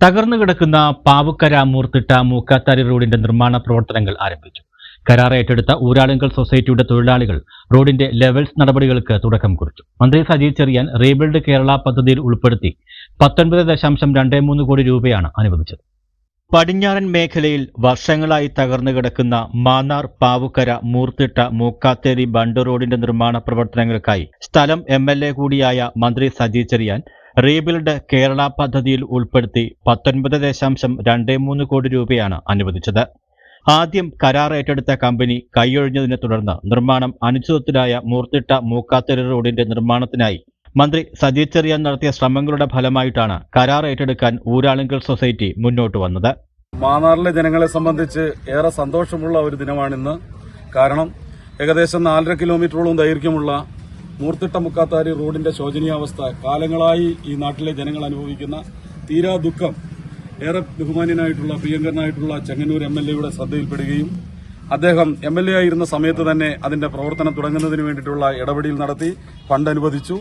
തകർന്നു കിടക്കുന്ന പാവുക്കര മൂർത്തിട്ട മൂക്കാത്താരി റോഡിന്റെ നിർമ്മാണ പ്രവർത്തനങ്ങൾ ആരംഭിച്ചു. കരാർ ഏറ്റെടുത്ത ഊരാളുങ്കൽ സൊസൈറ്റിയുടെ തൊഴിലാളികൾ റോഡിന്റെ ലെവൽസ് നടപടികൾക്ക് തുടക്കം കുറിച്ചു. മന്ത്രി സജീവ് ചെറിയാൻ റീബിൽഡ് കേരള പദ്ധതിയിൽ ഉൾപ്പെടുത്തി പത്തൊൻപത് ദശാംശം രണ്ട് മൂന്ന് കോടി രൂപയാണ് അനുവദിച്ചത്. പടിഞ്ഞാറൻ മേഖലയിൽ വർഷങ്ങളായി തകർന്നു കിടക്കുന്ന മാന്നാർ പാവുക്കര മൂർത്തിട്ട മൂക്കാത്തേരി ബണ്ട് റോഡിന്റെ നിർമ്മാണ പ്രവർത്തനങ്ങൾക്കായി സ്ഥലം എം കൂടിയായ മന്ത്രി സജി ചെറിയാൻ റീബിൽഡ് കേരള പദ്ധതിയിൽ ഉൾപ്പെടുത്തി പത്തൊൻപത് ദശാംശം രണ്ട് മൂന്ന് കോടി രൂപയാണ് അനുവദിച്ചത്. ആദ്യം കരാർ ഏറ്റെടുത്ത കമ്പനി കൈയൊഴിഞ്ഞതിനെ തുടർന്ന് നിർമ്മാണം അനിശ്ചിതത്തിലായ മൂർത്തിട്ട മൂക്കാത്തെരു റോഡിന്റെ നിർമ്മാണത്തിനായി മന്ത്രി സജി ചെറിയാൻ നടത്തിയ ശ്രമങ്ങളുടെ ഫലമായിട്ടാണ് കരാർ ഏറ്റെടുക്കാൻ ഊരാളുങ്കൽ സൊസൈറ്റി മുന്നോട്ട് വന്നത്. മാന്നാറിലെ ജനങ്ങളെ സംബന്ധിച്ച് ഏറെ സന്തോഷമുള്ള ഒരു ദിനമാണിന്ന്. കാരണം ഏകദേശം നാലര കിലോമീറ്ററോളം ദൈർഘ്യമുള്ള മൂർത്തിട്ട മുക്കാത്താരി റോഡിന്റെ ശോചനീയാവസ്ഥ കാലങ്ങളായി ഈ നാട്ടിലെ ജനങ്ങൾ അനുഭവിക്കുന്ന തീരാ ദുഃഖം. ഏറെ ബഹുമാന്യനായിട്ടുള്ള പ്രിയങ്കരനായിട്ടുള്ള ചെങ്ങന്നൂർ എം എൽ എയുടെ ശ്രദ്ധയിൽപ്പെടുകയും അദ്ദേഹം എം എൽ എ ആയിരുന്ന സമയത്ത് തന്നെ അതിന്റെ പ്രവർത്തനം തുടങ്ങുന്നതിന് വേണ്ടിയിട്ടുള്ള ഇടപെടൽ നടത്തി ഫണ്ട് അനുവദിച്ചു.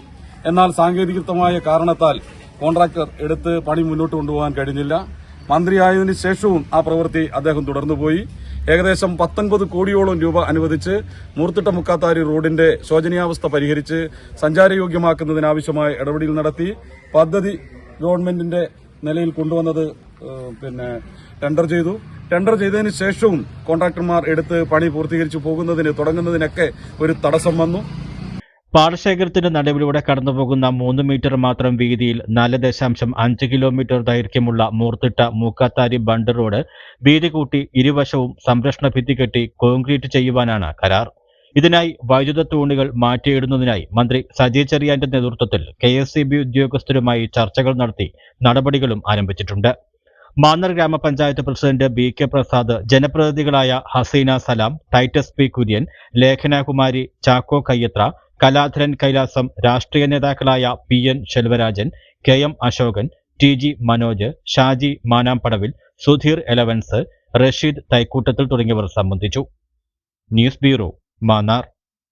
എന്നാൽ സാങ്കേതികമായ കാരണത്താൽ കോൺട്രാക്ടർ എടുത്ത് പണി മുന്നോട്ട് കൊണ്ടുപോകാൻ കഴിഞ്ഞില്ല. മന്ത്രിയായതിനു ശേഷവും ആ പ്രവൃത്തി അദ്ദേഹം തുടർന്നുപോയി. ഏകദേശം പത്തൊൻപത് കോടിയോളം രൂപ അനുവദിച്ച് മൂർത്തിട്ട മുക്കാത്താരി റോഡിന്റെ ശോചനീയാവസ്ഥ പരിഹരിച്ച് സഞ്ചാരയോഗ്യമാക്കുന്നതിനാവശ്യമായ ഇടപെടൽ നടത്തി. പദ്ധതി ഗവൺമെന്റിന്റെ നിലയിൽ കൊണ്ടുവന്നത് പിന്നെ ടെൻഡർ ചെയ്തു. ടെൻഡർ ചെയ്തതിന് ശേഷവും കോൺട്രാക്ടർമാർ എടുത്ത് പണി പൂർത്തീകരിച്ചു പോകുന്നതിന് തുടങ്ങുന്നതിനൊക്കെ ഒരു തടസ്സം വന്നു. പാടശേഖരത്തിന്റെ നടുവിലൂടെ കടന്നുപോകുന്ന മൂന്ന് മീറ്റർ മാത്രം വീതിയിൽ നാല് ദശാംശം അഞ്ച് കിലോമീറ്റർ ദൈർഘ്യമുള്ള മൂർത്തിട്ട മൂക്കാത്താരി ബണ്ട് റോഡ് വീതി കൂട്ടി ഇരുവശവും സംരക്ഷണ ഭിത്തി കെട്ടി കോൺക്രീറ്റ് ചെയ്യുവാനാണ് കരാർ. ഇതിനായി വൈദ്യുത തൂണുകൾ മാറ്റിയിടുന്നതിനായി മന്ത്രി സജി ചെറിയാന്റെ നേതൃത്വത്തിൽ കെ ഉദ്യോഗസ്ഥരുമായി ചർച്ചകൾ നടത്തി നടപടികളും ആരംഭിച്ചിട്ടുണ്ട്. മാന്നർ ഗ്രാമപഞ്ചായത്ത് പ്രസിഡന്റ് ബി കെ പ്രസാദ് ജനപ്രതിനിധികളായ ഹസീന സലാം ടൈറ്റസ് പി കുര്യൻ ലേഖനാകുമാരി ചാക്കോ കയ്യത്ര കലാധരൻ കൈലാസം രാഷ്ട്രീയ നേതാക്കളായ P N Selvarajan K M Ashokan T G Manoj Shaji Manampadavil Sudheer allowance Rasheed Thaikoottathil തുടങ്ങിയവർ സംബന്ധിച്ചു. News bureau Mannar.